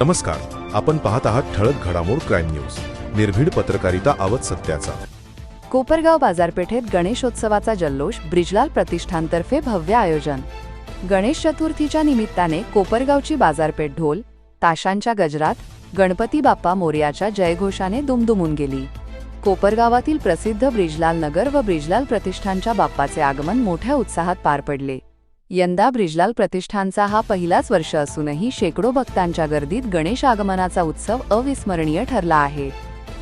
नमस्कार. आपण पाहत आहात ठळक घडामोड क्राईम न्यूज. निर्भीड पत्रकारिता आवत सत्याचा. कोपरगाव बाजारपेठेत गणेशोत्सवाचा जल्लोष ब्रिजलाल प्रतिष्ठानतर्फे भव्य आयोजन. गणेश चतुर्थीच्या निमित्ताने कोपरगावची बाजारपेठ ढोल ताशांच्या गजरात गणपती बाप्पा मोर्याच्या जयघोषाने दुमदुमून गेली. कोपरगावातील प्रसिद्ध ब्रिजलाल नगर व ब्रिजलाल प्रतिष्ठानच्या बाप्पाचे आगमन मोठ्या उत्साहात पार पडले. यंदा ब्रिजलाल प्रतिष्ठानचा हा पहिलाच वर्ष असूनही शेकडो भक्तांच्या गर्दीत गणेश आगमनाचा उत्सव अविस्मरणीय ठरला आहे.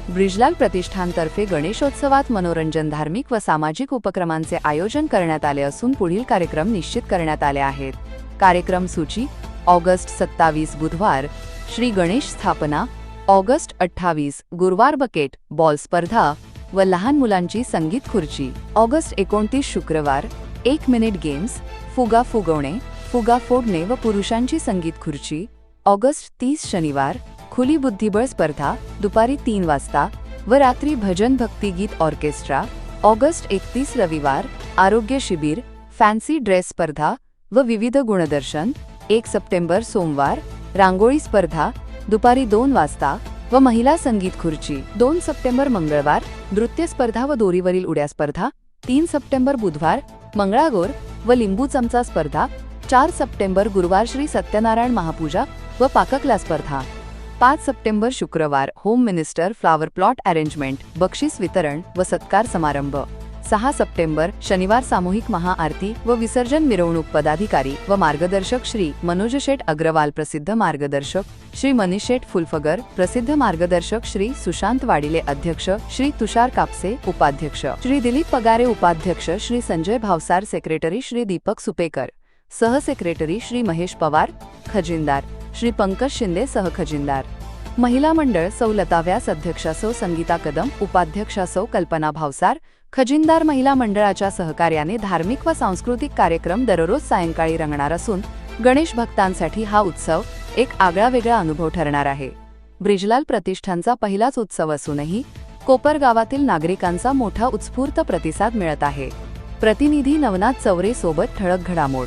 ब्रिजलाल प्रतिष्ठानतर्फे गणेशोत्सवात मनोरंजन धार्मिक व सामाजिक उपक्रमांचे आयोजन करण्यात आले असून पुढील कार्यक्रम निश्चित करण्यात आले आहेत. कार्यक्रम सूची ऑगस्ट सत्तावीस बुधवार श्री गणेश स्थापना ऑगस्ट अठ्ठावीस गुरुवार बकेट बॉल स्पर्धा व लहान मुलांची संगीत खुर्ची ऑगस्ट एकोणतीस शुक्रवार एक मिनिट गेम्स फुगा फुगवणे फुगा फोडणे व पुरुषांची संगीत खुर्ची ऑगस्ट तीस शनिवार खुली बुद्धिबळ स्पर्धा दुपारी तीन वाजता व रात्री भजन भक्तिगीत ऑर्केस्ट्रा ऑगस्ट एकतीस रविवार आरोग्य शिबिर फॅन्सी ड्रेस स्पर्धा व विविध गुणदर्शन एक सप्टेंबर सोमवार रांगोळी स्पर्धा दुपारी दोन वाजता व महिला संगीत खुर्ची दोन सप्टेंबर मंगळवार नृत्य स्पर्धा व दोरीवरील उड्या स्पर्धा तीन सप्टेंबर बुधवार मंगळागोर व लिंबू चमचा स्पर्धा चार सप्टेंबर गुरुवार श्री सत्यनारायण महापूजा व पाककला स्पर्धा. पाच सप्टेंबर शुक्रवार home minister flower plot arrangement बक्षीस वितरण व सत्कार समारंभ. सहा सप्टेंबर, शनिवार सामूहिक महाआरती व विसर्जन मिरवणूक पदाधिकारी व मार्गदर्शक श्री मनोज शेठ अग्रवाल प्रसिद्ध मार्गदर्शक श्री मनीष शेठ फुलफगर, प्रसिद्ध मार्गदर्शक श्री सुशांत वाडिले अध्यक्ष श्री तुषार कापसे उपाध्यक्ष श्री दिलीप पगारे उपाध्यक्ष श्री संजय भावसार, सेक्रेटरी श्री दीपक सुपेकर सहसेक्रेटरी श्री महेश पवार, खजिनदार श्री पंकज शिंदे सहखजिनदार महिला मंडळ सौ लता व्यास अध्यक्षा सौ संगीता कदम, उपाध्यक्षा सौ कल्पना भावसार खजिनदार महिला मंडळाच्या सहकार्याने धार्मिक व सांस्कृतिक कार्यक्रम दररोज सायंकाळी रंगणार असून गणेश भक्तांसाठी हा उत्सव एक आगळावेगळा अनुभव ठरणार आहे. ब्रिजलाल प्रतिष्ठानचा पहिलाच उत्सव असूनही कोपर गावातील नागरिकांचा मोठा उत्स्फूर्त प्रतिसाद मिळत आहे. प्रतिनिधी नवनाथ चौरे सोबत ठळक घडामोड.